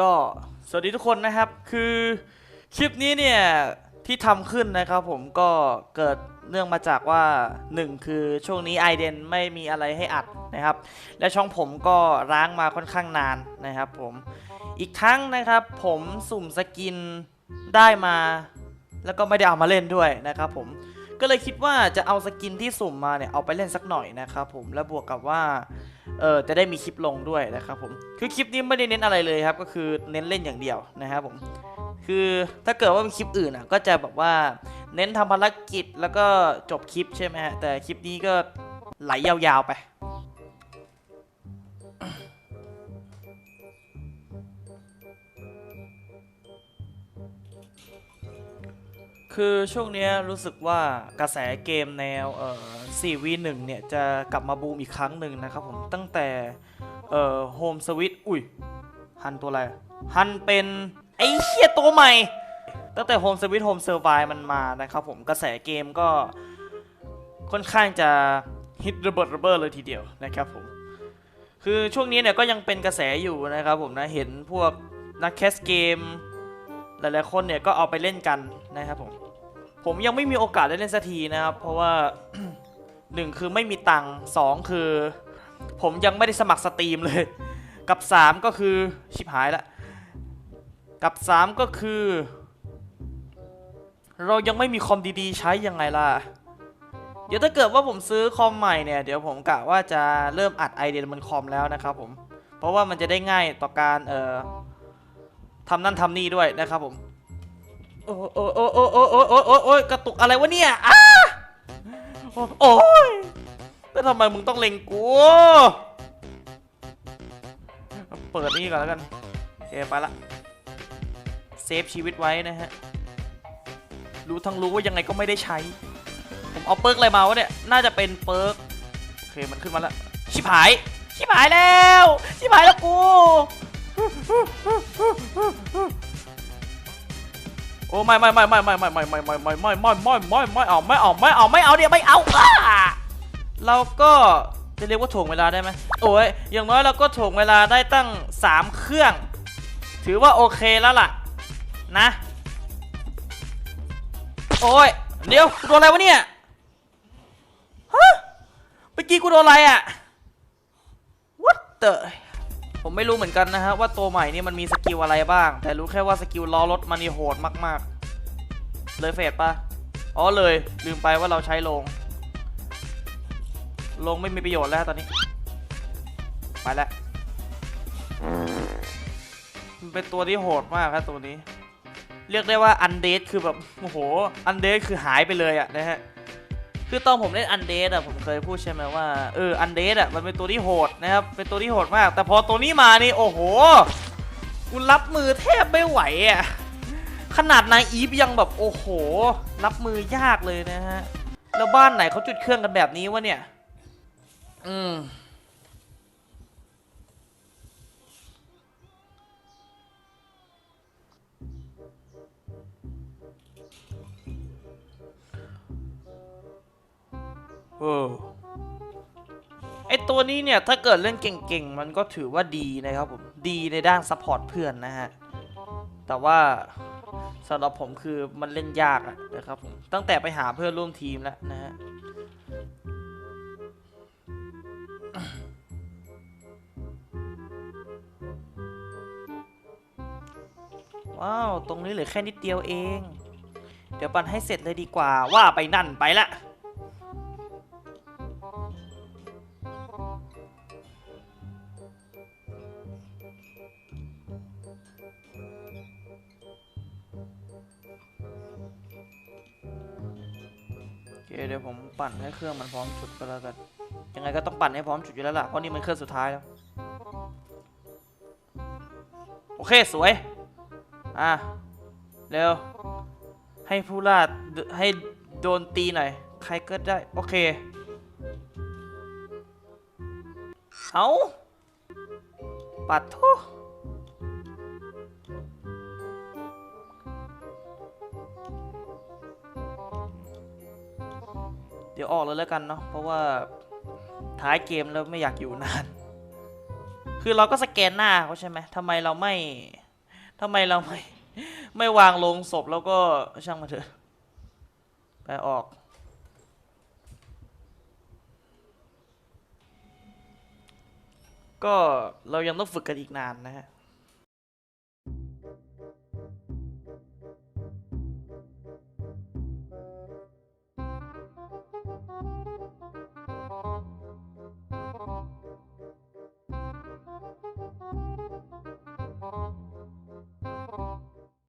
ก็สวัสดีทุกคนนะครับ คือคลิปนี้เนี่ยที่ทำขึ้นนะครับผมก็เกิดเนื่องมาจากว่า 1 คือช่วงนี้ไอเดนไม่มีอะไรให้อัดนะครับ และช่องผมก็ร้างมาค่อนข้างนานนะครับผมอีกทั้งนะครับผมสุ่มสกินได้มา แล้วก็ไม่ได้เอามาเล่นด้วยนะครับผมก็เลยคิดว่าจะเอาสกินที่สุ่มมาเนี่ยเอาไปเล่นสักหน่อยนะครับผมแล้วบวกกับว่า เออจะได้มีคลิปลงด้วยนะครับผมคือคลิปนี้ไม่ได้เน้นอะไรเลยครับ ก็คือเน้นเล่นอย่างเดียวนะครับผมคือถ้าเกิดว่าเป็นคลิปอื่นอะก็จะแบบว่าเน้นทำภารกิจแล้วก็จบคลิปใช่ไหมฮะแต่คลิปนี้ก็ไหลยาวๆไป คือช่วงนี้รู้สึกว่ากระแสเกมแนวเอ่อ 4v1 เนี่ยจะกลับมาบูมอีกครั้งหนึ่งนะครับผมตั้งแต่เอ่อ Home Switch อุ้ยฮันตัวอะไร ฮันเป็น ไอ้เหี้ยตัวใหม่ ตั้งแต่ Home Switch Home Survive มันมานะครับผมกระแสเกมก็ค่อนข้างจะฮิตระเบิดระเบ้อเลยทีเดียวนะครับผม คือช่วงนี้เนี่ยก็ยังเป็นกระแสอยู่นะครับผมนะ เห็นพวกนักแคสเกม หลายๆคนเนี่ยก็เอาไปเล่นกันนะครับผม ผมยังไม่มีโอกาสได้เล่นสักทีนะครับ เพราะว่าหนึ่งคือไม่มีตังค์สองคือ ผมยังไม่ได้สมัครสตรีมเลย กับสามก็คือชิบหายละ กับสามก็คือ เรายังไม่มีคอมดีๆ ใช้ยังไงล่ะ เดี๋ยวถ้าเกิดว่าผมซื้อคอมใหม่เนี่ย เดี๋ยวผมกะว่าจะเริ่มอัดไอเดียบนคอมแล้วนะครับผม เพราะว่ามันจะได้ง่ายต่อการเอ่อทำนั่นทำนี่ด้วยนะครับผม โอ้โอ้โอ้โอ้โอ้โอ้โอ้โอ้โอ้ยกระตุกอะไรวะเนี่ยอ้าโอ้ยแล้วทำไมมึงต้องเล็งกู เปิดนี่ก่อนแล้วกันโอเคไปละเซฟชีวิตไว้นะฮะ รู้ทั้งรู้ว่ายังไงก็ไม่ได้ใช้ ผมเอาเปิร์กอะไรมาวะเนี่ย น่าจะเป็นเปิร์กโอเคมันขึ้นมาแล้ว ชิบหาย ชิบหายแล้ว ชิบหายแล้วกู โอ้ไม่ไม่ไม่ไม่ไม่ไม่ไม่ไม่ไม่ไม่ไม่ไม่ไม่ไม่ไม่เอาไม่เอาไม่เอาไม่เอาเดี๋ยวไม่เอาเราก็จะเรียกว่าถ่วงเวลาได้ไหมโอ้ยอย่างน้อยเราก็ถ่วงเวลาได้ตั้ง 3 เครื่อง ถือว่าโอเคแล้วล่ะ นะ โอ้ยเดี๋ยวกูโดนอะไรวะเนี่ยฮะเมื่อกี้กูโดนอะไรอะ what the ผมไม่รู้เหมือนกันนะฮะว่าตัวใหม่นี่มันมีสกิลอะไรบ้าง แต่รู้แค่ว่าสกิลล้อรถมันนี่โหดมากๆ เลยเฟดปะอ๋อเลยลืมไปว่าเราใช้ลง ลงไม่มีประโยชน์แล้วตอนนี้ ไปแล้วมันเป็นตัวที่โหดมากครับตัวนี้ เรียกได้ว่าอันเดดคือแบบโอ้โหอันเดดคือหายไปเลยอะนะฮะ คือตอนผมเล่นอันเดดอะผมเคยพูดใช่ไหมว่าเอออันเดดอะมันเป็นตัวที่โหดนะครับเป็นตัวที่โหดมาก แต่พอตัวนี้มานี่โอ้โหกูรับมือแทบไม่ไหวอะขนาดนายอีฟยังแบบโอ้โห รับมือยากเลยนะฮะ แล้วบ้านไหนเขาจุดเครื่องกันแบบนี้วะเนี่ย อืม เออไอตัวนี้เนี่ย ถ้าเกิดเล่นเก่งๆ มันก็ถือว่าดีนะครับผม ดีในด้านซัพพอร์ตเพื่อนนะฮะ แต่ว่าสำหรับผมคือมันเล่นยากนะครับผม ตั้งแต่ไปหาเพื่อนร่วมทีมแล้วนะฮะว้าว ตรงนี้เหลือแค่นิดเดียวเอง เดี๋ยวปันให้เสร็จเลยดีกว่า ว่าไปนั่นไปละ เดี๋ยวผมปั่นให้เครื่องมันพร้อมจุดก็แล้วกัน ยังไงก็ต้องปั่นให้พร้อมจุดอยู่แล้วล่ะ เพราะนี่มันเครื่องสุดท้ายแล้ว โอเคสวย อะ เร็ว ให้ผู้ล่าดให้โดนตีหน่อย ใครก็ได้ โอเค เอาปัดทุ ดี๋ยวออกเลยแล้วกันเนาะเพราะว่าท้ายเกมแล้วไม่อยากอยู่นาน คือเราก็สแกนหน้าเขาใช่ไหมทำไมเราไม่ทำไมเราไม่ไม่วางลงศพแล้วก็ช่างมาเถอะไปออก ก็เรายังต้องฝึกกันอีกนานนะฮะ